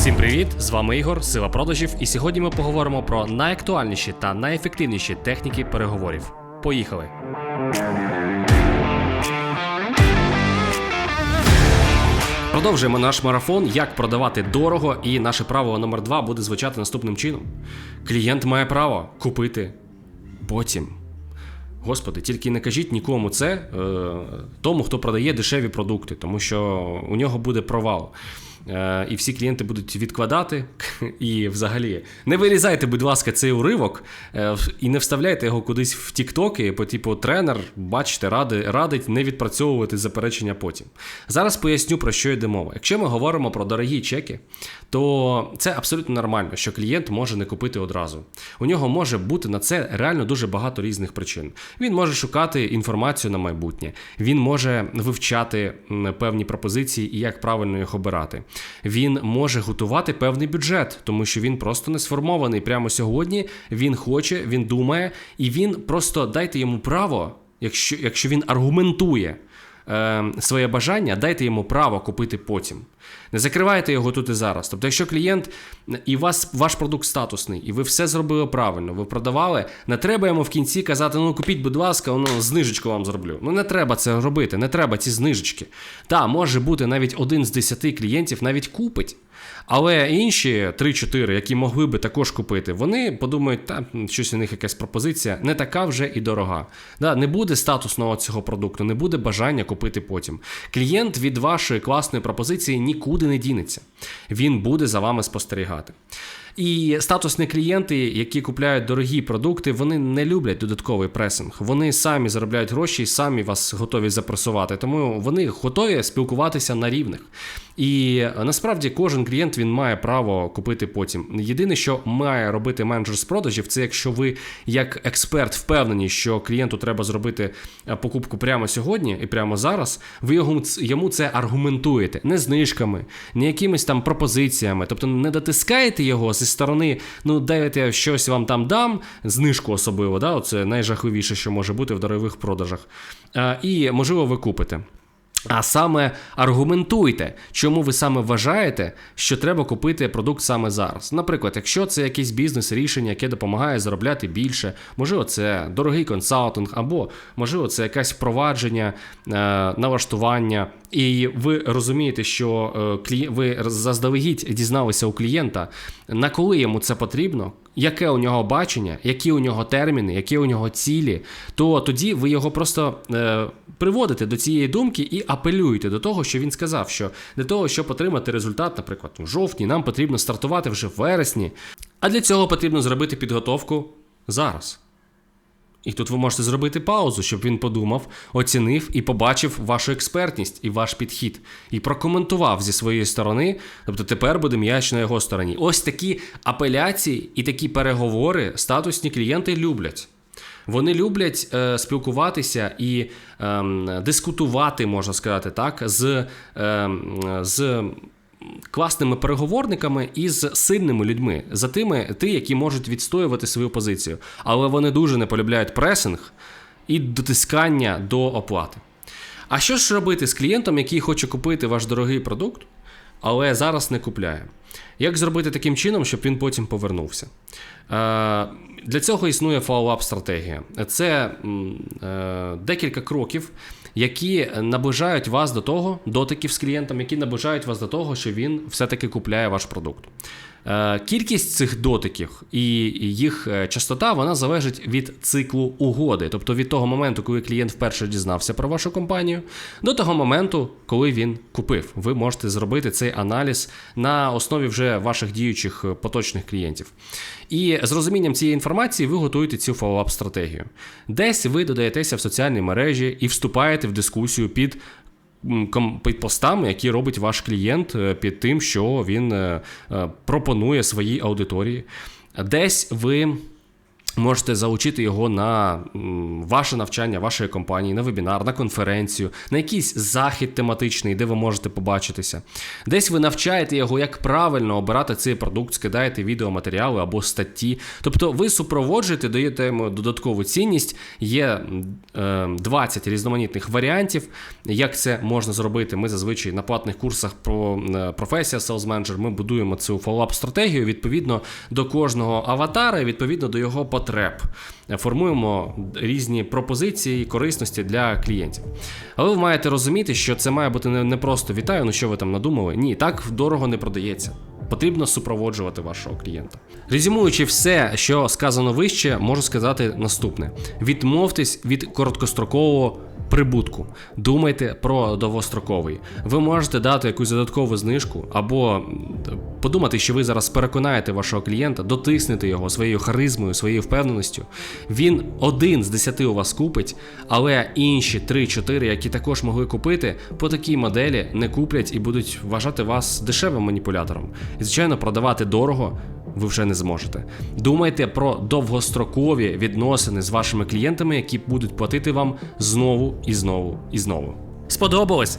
Всім привіт! З вами Ігор, Сила продажів, і сьогодні ми поговоримо про найактуальніші та найефективніші техніки переговорів. Поїхали! Продовжуємо наш марафон, як продавати дорого, і наше правило номер два буде звучати наступним чином: клієнт має право купити потім. Господи, тільки не кажіть нікому це е, тому, хто продає дешеві продукти, тому що у нього буде провал. Е, і всі клієнти будуть відкладати. І взагалі не вирізайте, будь ласка, цей уривок е, і не вставляйте його кудись в тіктоки, по типу тренер, бачите, ради, радить не відпрацьовувати заперечення потім. Зараз поясню про що йде мова. Якщо ми говоримо про дорогі чеки, то це абсолютно нормально, що клієнт може не купити одразу. У нього може бути на це реально дуже багато різних причин. Він може шукати інформацію на майбутнє, він може вивчати певні пропозиції і як правильно їх обирати. Він може готувати певний бюджет, тому що він просто не сформований прямо сьогодні. Він хоче, він думає, і він просто дайте йому право, якщо, якщо він аргументує е, своє бажання, дайте йому право купити потім. Не закривайте його тут і зараз. Тобто, якщо клієнт і вас, ваш продукт статусний, і ви все зробили правильно, ви продавали, не треба йому в кінці казати: ну купіть, будь ласка, ну, знижечку вам зроблю. Ну не треба це робити, не треба ці знижечки. Та, може бути навіть один з десяти клієнтів навіть купить. Але інші 3-4, які могли би також купити, вони подумають, та щось у них якась пропозиція не така вже і дорога. Да, Не буде статусного цього продукту, не буде бажання купити потім. Клієнт від вашої класної пропозиції нікуди не дінеться. Він буде за вами спостерігати. І статусні клієнти, які купляють дорогі продукти, вони не люблять додатковий пресинг. Вони самі заробляють гроші і самі вас готові запресувати. Тому вони готові спілкуватися на рівних. І е, насправді кожен клієнт він має право купити потім. Єдине, що має робити менеджер з продажів, це якщо ви як експерт впевнені, що клієнту треба зробити е, покупку прямо сьогодні і прямо зараз, ви йому, йому це аргументуєте не знижками, не якимись там пропозиціями, тобто не дотискаєте його зі сторони, ну дайте щось вам там дам, знижку особливо, да, це найжахливіше, що може бути в дарових продажах. А, І можливо ви купите. А саме аргументуйте, чому ви саме вважаєте, що треба купити продукт саме зараз. Наприклад, якщо це якийсь бізнес-рішення, яке допомагає заробляти більше, можливо, це дорогий консалтинг, або можливо, це якесь впровадження, е, налаштування, і ви розумієте, що е, ви заздалегідь дізналися у клієнта, на коли йому це потрібно. Яке у нього бачення, які у нього терміни, які у нього цілі, то тоді ви його просто е, приводите до цієї думки і апелюєте до того, що він сказав, що для того, щоб отримати результат, наприклад, у жовтні, нам потрібно стартувати вже в вересні. А для цього потрібно зробити підготовку зараз. І тут ви можете зробити паузу, щоб він подумав, оцінив і побачив вашу експертність і ваш підхід, і прокоментував зі своєї сторони. Тобто тепер буде м'яч на його стороні. Ось такі апеляції і такі переговори статусні клієнти люблять. Вони люблять е, спілкуватися і е, дискутувати, можна сказати так, з, е, з класними переговорниками і з сильними людьми, за тими, ті, які можуть відстоювати свою позицію. Але вони дуже не полюбляють пресинг і дотискання до оплати. А що ж робити з клієнтом, який хоче купити ваш дорогий продукт, але зараз не купляє? Як зробити таким чином, щоб він потім повернувся? Е, для цього існує фоллоуап стратегія. Це е, декілька кроків, які наближають вас до того, дотиків з клієнтом, які наближають вас до того, що він все-таки купляє ваш продукт. Е, кількість цих дотиків і їх частота вона залежить від циклу угоди, тобто від того моменту, коли клієнт вперше дізнався про вашу компанію, до того моменту, коли він купив. Ви можете зробити цей аналіз на основі вже ваших діючих поточних клієнтів. І з розумінням цієї інформації ви готуєте цю фоллоуап стратегію. Десь ви додаєтеся в соціальні мережі і вступаєте в дискусію під під постами, які робить ваш клієнт е, під тим, що він е, е, пропонує своїй аудиторії. Десь ви Можете залучити його на ваше навчання, вашої компанії, на вебінар, на конференцію, на якийсь захід тематичний, де ви можете побачитися. Десь ви навчаєте його, як правильно обирати цей продукт, скидаєте відеоматеріали або статті. Тобто ви супроводжуєте, даєте йому додаткову цінність. Є е, 20 різноманітних варіантів, як це можна зробити. Ми зазвичай на платних курсах про е, професія Sales Manager ми будуємо цю фоллап стратегію відповідно до кожного аватара, відповідно до його потреб. Формуємо різні пропозиції і корисності для клієнтів. Але ви маєте розуміти, що це має бути не, просто вітаю, ну що ви там надумали. Ні, так дорого не продається. Потрібно супроводжувати вашого клієнта. Резюмуючи все, що сказано вище, можу сказати наступне: відмовтесь від короткострокового прибутку. Думайте про довгостроковий. Ви можете дати якусь додаткову знижку, або подумати, що ви зараз переконаєте вашого клієнта, дотиснете його своєю харизмою, своєю впевненістю. Він один з десяти у вас купить, але інші 3-4, які також могли купити, по такій моделі не куплять і будуть вважати вас дешевим маніпулятором. І, звичайно, продавати дорого ви вже не зможете. Думайте про довгострокові відносини з вашими клієнтами, які будуть платити вам знову і знову і знову. Сподобалось?